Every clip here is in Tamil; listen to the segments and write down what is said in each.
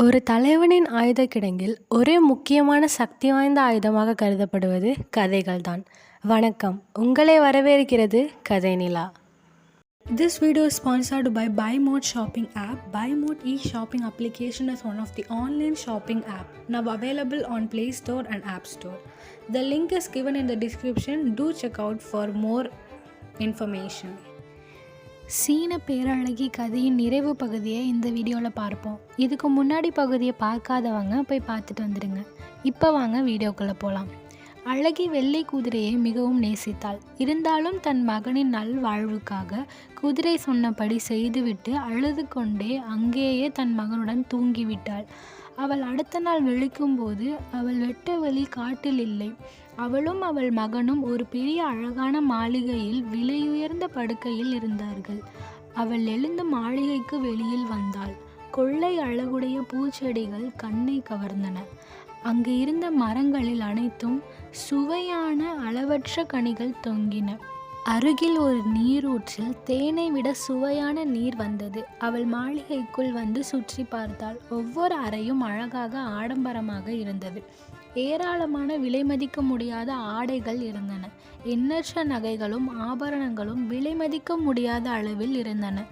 ஒரு தலைவனின் ஆயுத கிடங்கில் ஒரே முக்கியமான சக்தி வாய்ந்த ஆயுதமாக கருதப்படுவது கதைகள் தான் வணக்கம் உங்களை வரவேற்கிறது Kathai Nila this video is sponsored by by mode shopping app by mode e shopping application is one of the online shopping app now available on play store and app store the link is given in the description to check out for more information சீன பேரழகி கதையின் நிறைவு பகுதியை இந்த வீடியோவில் பார்ப்போம். இதுக்கு முன்னாடி பகுதியை பார்க்காதவங்க போய் பார்த்துட்டு வந்துடுங்க. இப்போ வாங்க வீடியோக்குள்ளே போகலாம் அழகி வெள்ளை குதிரையை மிகவும் நேசித்தாள். இருந்தாலும் தன் மகனின் நல்வாழ்வுக்காக குதிரை சொன்னபடி செய்துவிட்டு அழுது கொண்டே அங்கேயே தன் மகனுடன் தூங்கிவிட்டாள். அவள் அடுத்த நாள் விழிக்கும்போது அவள் வெட்ட வழி காட்டில் இல்லை. அவளும் அவள் மகனும் ஒரு பெரிய அழகான மாளிகையில் விலையுயர்ந்த படுக்கையில் இருந்தார்கள். அவள் எழுந்து மாளிகைக்கு வெளியில் வந்தாள். கொள்ளை அழகுடைய பூச்செடிகள் கண்ணை கவர்ந்தன. அங்கு இருந்த மரங்களில் அனைத்தும் சுவையான அளவற்ற கனிகள் தொங்கின. அருகில் ஒரு நீரூற்றில் தேனை விட சுவையான நீர் வந்தது. அவள் மாளிகைக்குள் வந்து சுற்றி பார்த்தாள். ஒவ்வொரு அறையும் அழகாக ஆடம்பரமாக இருந்தது. ஏராளமான விலை மதிக்க முடியாத ஆடைகள் இருந்தன. எண்ணற்ற நகைகளும் ஆபரணங்களும் விலை மதிக்க முடியாத அளவில் இருந்தன.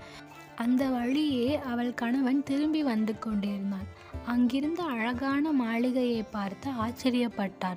அந்த வழியே அவள் கணவன் திரும்பி வந்து கொண்டிருந்தான். அங்கிருந்த அழகான மாளிகையை பார்த்து ஆச்சரியப்பட்டார்.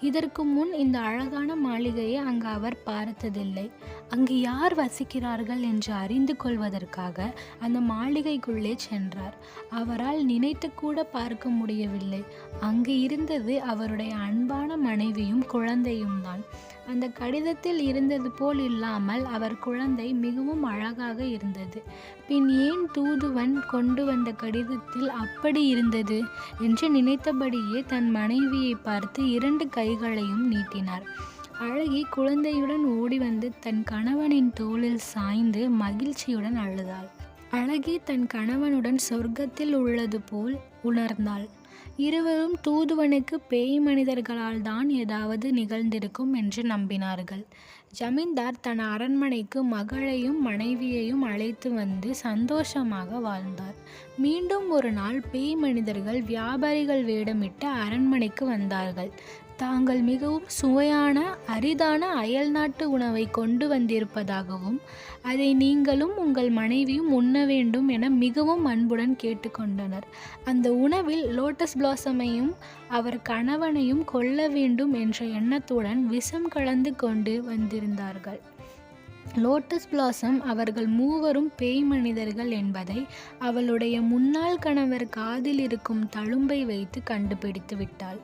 இதற்கு முன் இந்த அழகான மாளிகையை அங்கு அவர் பார்த்ததில்லை. அங்கு யார் வசிக்கிறார்கள் என்று அறிந்து கொள்வதற்காக அந்த மாளிகைக்குள்ளே சென்றார். அவரால் நினைத்து கூட பார்க்க முடியவில்லை. அங்கு இருந்தது அவருடைய அன்பான மனைவியும் குழந்தையும் தான் அந்த கடிதத்தில் இருந்தது போல் இல்லாமல் அவர் குழந்தை மிகவும் அழகாக இருந்தது. பின் ஏன் தூதுவன் கொண்டு வந்த கடிதத்தில் அப்படி இருந்தது என்று நினைத்தபடியே தன் மனைவியை பார்த்து இரண்டு கைகளையும் நீட்டினார். அழகி குழந்தையுடன் ஓடி வந்து தன் கணவனின் தோளில் சாய்ந்து மகிழ்ச்சியுடன் அழுதாள். அழகி தன் கணவனுடன் சொர்க்கத்தில் உள்ளது போல் உணர்ந்தாள். இருவரும் தூதுவனுக்கு பேய் மனிதர்களால் தான் ஏதாவது நிகழ்ந்திருக்கும் என்று நம்பினார்கள். ஜமீன்தார் தன் அரண்மனைக்கு மகளையும் மனைவியையும் அழைத்து வந்து சந்தோஷமாக வாழ்ந்தார். மீண்டும் ஒரு நாள் பேய் மனிதர்கள் வியாபாரிகள் வேடமிட்டு அரண்மனைக்கு வந்தார்கள். தாங்கள் மிகவும் சுவையான அரிதான அயல்நாட்டு உணவை கொண்டு வந்திருப்பதாகவும் அதை நீங்களும் உங்கள் மனைவியும் உண்ண வேண்டும் என மிகவும் அன்புடன் கேட்டுக்கொண்டனர். அந்த உணவில் லோட்டஸ் பிளாசமையும் அவர் கணவனையும் கொல்ல வேண்டும் என்ற எண்ணத்துடன் விஷம் கலந்து கொண்டு வந்திருந்தார்கள். லோட்டஸ் பிளாசம் அவர்கள் மூவரும் பேய் மனிதர்கள் என்பதை அவளுடைய முன்னாள் கணவர் காதில் இருக்கும் தழும்பை வைத்து கண்டுபிடித்து விட்டாள்.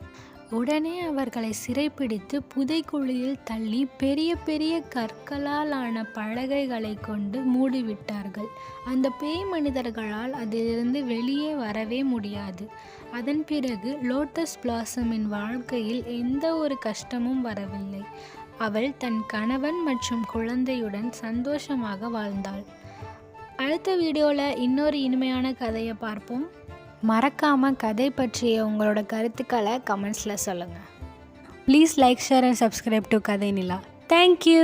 உடனே அவர்களை சிறைப்பிடித்து புதைக்குழியில் தள்ளி பெரிய பெரிய கற்களால் ஆன பலகைகளை கொண்டு மூடிவிட்டார்கள். அந்த பேய் மனிதர்களால் அதிலிருந்து வெளியே வரவே முடியாது. அதன் பிறகு லோட்டஸ் பிளாசமின் வாழ்க்கையில் எந்த ஒரு கஷ்டமும் வரவில்லை. அவள் தன் கணவன் மற்றும் குழந்தையுடன் சந்தோஷமாக வாழ்ந்தாள். அடுத்த வீடியோவில் இன்னொரு இனிமையான கதையை பார்ப்போம். மறக்காமல் கதை பற்றிய உங்களோட கருத்துக்களை கமெண்ட்ஸில் சொல்லுங்கள் please like share and subscribe to Kathai Nila thank you